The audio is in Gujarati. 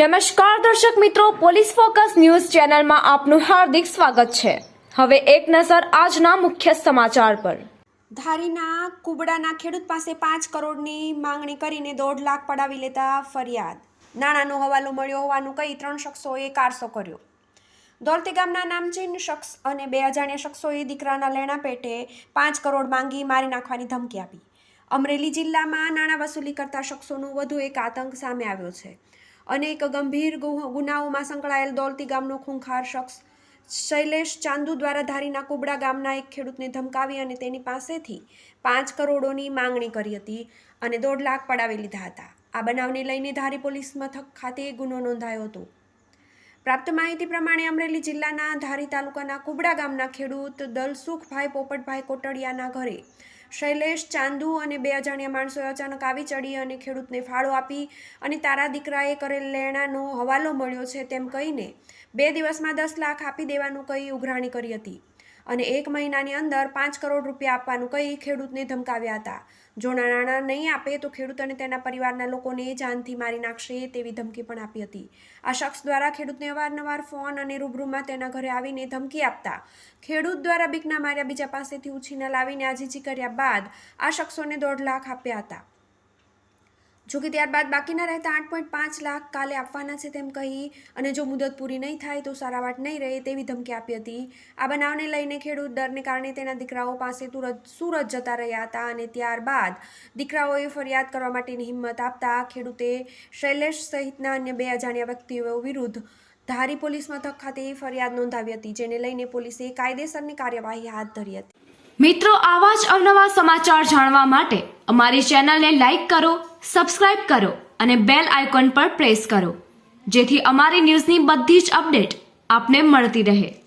નમસ્કાર દર્શક મિત્રો, પોલીસ ફોકસ ન્યૂઝ ચેનલમાં આપનું હાર્દિક સ્વાગત છે. હવે એક નજર આજના મુખ્ય સમાચાર પર. ધારીના કુબડાના ખેડૂત પાસે પાંચ કરોડની માંગણી કરીને દોઢ લાખ પડાવી લેતા ફરિયાદ. નાણાંનો હવાલો મળ્યો હોવાનું કહી ત્રણ શખ્સોએ કારસો કર્યો. દોલતી ગામના નામચીન શખ્સ અને બે અજાણ્યા શખ્સોએ દીકરાના લેણા પેટે પાંચ કરોડ માંગી મારી નાખવાની ધમકી આપી. અમરેલી જિલ્લામાં નાણાં વસૂલી કરતા શખ્સોનો વધુ એક આતંક સામે આવ્યો છે. અનેક ગંભીર ગુનાઓમાં સંકળાયેલ દોલતી ગામનો ખૂંખાર શખ્સ શૈલેષ ચાંદુ દ્વારા ધારીના કુબડા ગામના એક ખેડૂતને ધમકાવી અને તેની પાસેથી પાંચ કરોડોની માંગણી કરી હતી અને દોઢ લાખ પડાવી લીધા હતા. આ બનાવને લઈને ધારી પોલીસ મથક ખાતે ગુનો નોંધાયો હતો. પ્રાપ્ત માહિતી પ્રમાણે અમરેલી જિલ્લાના ધારી તાલુકાના કુબડા ગામના ખેડૂત દલસુખભાઈ પોપટભાઈ કોટડિયાના ઘરે શૈલેષ, ચાંદુ અને બે અજાણ્યા માણસોએ અચાનક આવી ચડી અને ખેડૂતને ફાળો આપી અને તારા દીકરાએ કરેલ લેણાનો હવાલો મળ્યો છે તેમ કહીને બે દિવસમાં દસ લાખ આપી દેવાનું કહી ઉઘરાણી કરી હતી. અને એક મહિનાની અંદર પાંચ કરોડ રૂપિયા આપવાનું કહી ખેડૂતને ધમકાવ્યા હતા. જો નાણાં નહીં આપે તો ખેડૂત અને તેના પરિવારના લોકોને જાનથી મારી નાખશે તેવી ધમકી પણ આપી હતી. આ શખ્સ દ્વારા ખેડૂતને અવારનવાર ફોન અને રૂબરૂમાં તેના ઘરે આવીને ધમકી આપતા ખેડૂત દ્વારા બીકના માર્યા બીજા પાસેથી ઉછીના લાવીને આજીજી કર્યા બાદ આ શખ્સોને દોઢ લાખ આપ્યા હતા. જોકે ત્યારબાદ બાકીના રહેતા આઠ પોઈન્ટ પાંચ લાખ કાલે આપવાના છે તેમ કહી અને જો મુદત પૂરી નહીં થાય તો સારાવાટ નહીં રહે તેવી ધમકી આપી હતી. આ બનાવને લઈને ખેડૂત ડરને કારણે તેના દીકરાઓ પાસે તુરત સુરત જતા રહ્યા હતા અને ત્યારબાદ દીકરાઓએ ફરિયાદ કરવા માટેની હિંમત આપતા ખેડૂતે શૈલેષ સહિતના અન્ય બે અજાણ્યા વ્યક્તિઓ વિરુદ્ધ ધારી પોલીસ મથક ખાતે ફરિયાદ નોંધાવી હતી, જેને લઈને પોલીસે કાયદેસરની કાર્યવાહી હાથ ધરી હતી. મિત્રો, આવા જ અવનવા સમાચાર જાણવા માટે અમારી ચેનલને લાઇક કરો સબસ્ક્રાઇબ કરો અને બેલ આઇકોન પર પ્રેસ કરો, જેથી અમારી ન્યૂઝની બધી જ અપડેટ આપને મળતી રહે.